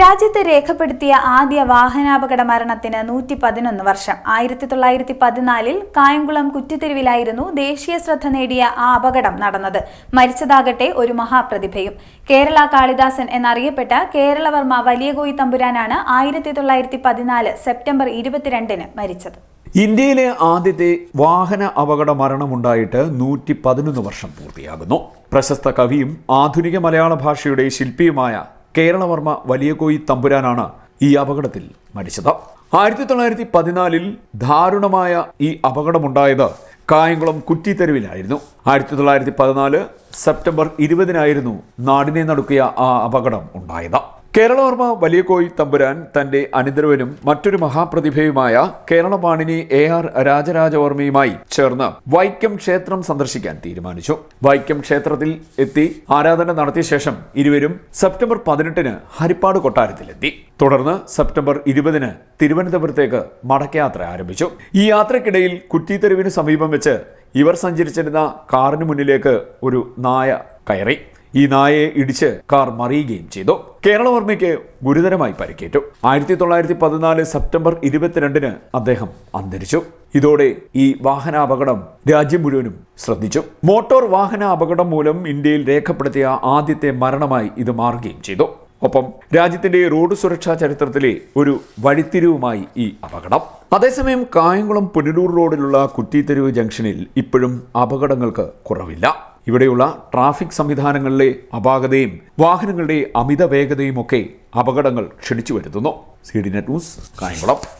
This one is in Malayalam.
രാജ്യത്ത് രേഖപ്പെടുത്തിയ ആദ്യ വാഹനാപകട മരണത്തിന് നൂറ്റി പതിനൊന്ന് വർഷം. ആയിരത്തി തൊള്ളായിരത്തി പതിനാലിൽ കായംകുളം കുറ്റിത്തെരുവിലായിരുന്നു ദേശീയ ശ്രദ്ധ നേടിയ ആ അപകടം നടന്നത്. മരിച്ചതാകട്ടെ ഒരു മഹാപ്രതിഭയും. കേരള കാളിദാസൻ എന്നറിയപ്പെട്ട കേരളവർമ്മ വലിയകോയി തമ്പുരാനാണ് ആയിരത്തി തൊള്ളായിരത്തി പതിനാല് സെപ്റ്റംബർ ഇരുപത്തിരണ്ടിന് മരിച്ചത്. ഇന്ത്യയിലെ ആദ്യത്തെ വാഹന അപകട മരണമുണ്ടായിട്ട് നൂറ്റി പതിനൊന്ന് വർഷം പൂർത്തിയാകുന്നു. പ്രശസ്ത കവിയും ആധുനിക മലയാള ഭാഷയുടെ ശില്പിയുമായ കേരളവർമ്മ വലിയകോയി തമ്പുരാനാണ് ഈ അപകടത്തിൽ മരിച്ചത്. ആയിരത്തി തൊള്ളായിരത്തി പതിനാലിൽ ദാരുണമായ ഈ അപകടമുണ്ടായത് കായംകുളം കുറ്റിത്തെരുവിലായിരുന്നു ആയിരത്തി തൊള്ളായിരത്തി പതിനാല് സെപ്റ്റംബർ ഇരുപതിനായിരുന്നു നാടിനെ നടുക്കിയ ആ അപകടം ഉണ്ടായത്. കേരളവർമ്മ വലിയകോയി തമ്പുരാൻ തന്റെ അനിതരവനും മറ്റൊരു മഹാപ്രതിഭയുമായ കേരളപാണിനി എ ആർ രാജരാജവർമ്മയുമായി ചേർന്ന് വൈക്കം ക്ഷേത്രം സന്ദർശിക്കാൻ തീരുമാനിച്ചു. വൈക്കം ക്ഷേത്രത്തിൽ എത്തി ആരാധന നടത്തിയ ശേഷം ഇരുവരും സെപ്റ്റംബർ പതിനെട്ടിന് ഹരിപ്പാട് കൊട്ടാരത്തിലെത്തി. തുടർന്ന് സെപ്റ്റംബർ ഇരുപതിന് തിരുവനന്തപുരത്തേക്ക് മടക്കയാത്ര ആരംഭിച്ചു. ഈ യാത്രക്കിടയിൽ കുറ്റിത്തെരുവിന് സമീപം വെച്ച് ഇവർ സഞ്ചരിച്ചിരുന്ന കാറിന് മുന്നിലേക്ക് ഒരു നായ കയറി. ഈ നായയെ ഇടിച്ച് കാർ മറിയുകയും ചെയ്തു. കേരളവർമ്മയ്ക്ക് ഗുരുതരമായി പരിക്കേറ്റു. ആയിരത്തി തൊള്ളായിരത്തി പതിനാല് സെപ്റ്റംബർ ഇരുപത്തിരണ്ടിന് അദ്ദേഹം അന്തരിച്ചു. ഇതോടെ ഈ വാഹനാപകടം രാജ്യം മുഴുവനും ശ്രദ്ധിച്ചു. മോട്ടോർ വാഹന അപകടം മൂലം ഇന്ത്യയിൽ രേഖപ്പെടുത്തിയ ആദ്യത്തെ മരണമായി ഇത് മാറുകയും ചെയ്തു. ഒപ്പം രാജ്യത്തിന്റെ റോഡ് സുരക്ഷാ ചരിത്രത്തിലെ ഒരു വഴിത്തിരിവുമായി ഈ അപകടം. അതേസമയം കായംകുളം പുനലൂർ റോഡിലുള്ള കുറ്റിത്തെരുവ് ജംഗ്ഷനിൽ ഇപ്പോഴും അപകടങ്ങൾക്ക് കുറവില്ല. ഇവിടെയുള്ള ട്രാഫിക് സംവിധാനങ്ങളിലെ അപാകതയും വാഹനങ്ങളുടെ അമിത വേഗതയുമൊക്കെ അപകടങ്ങൾ ക്ഷണിച്ചു വരുത്തുന്നു. C D net news Kayamkulam.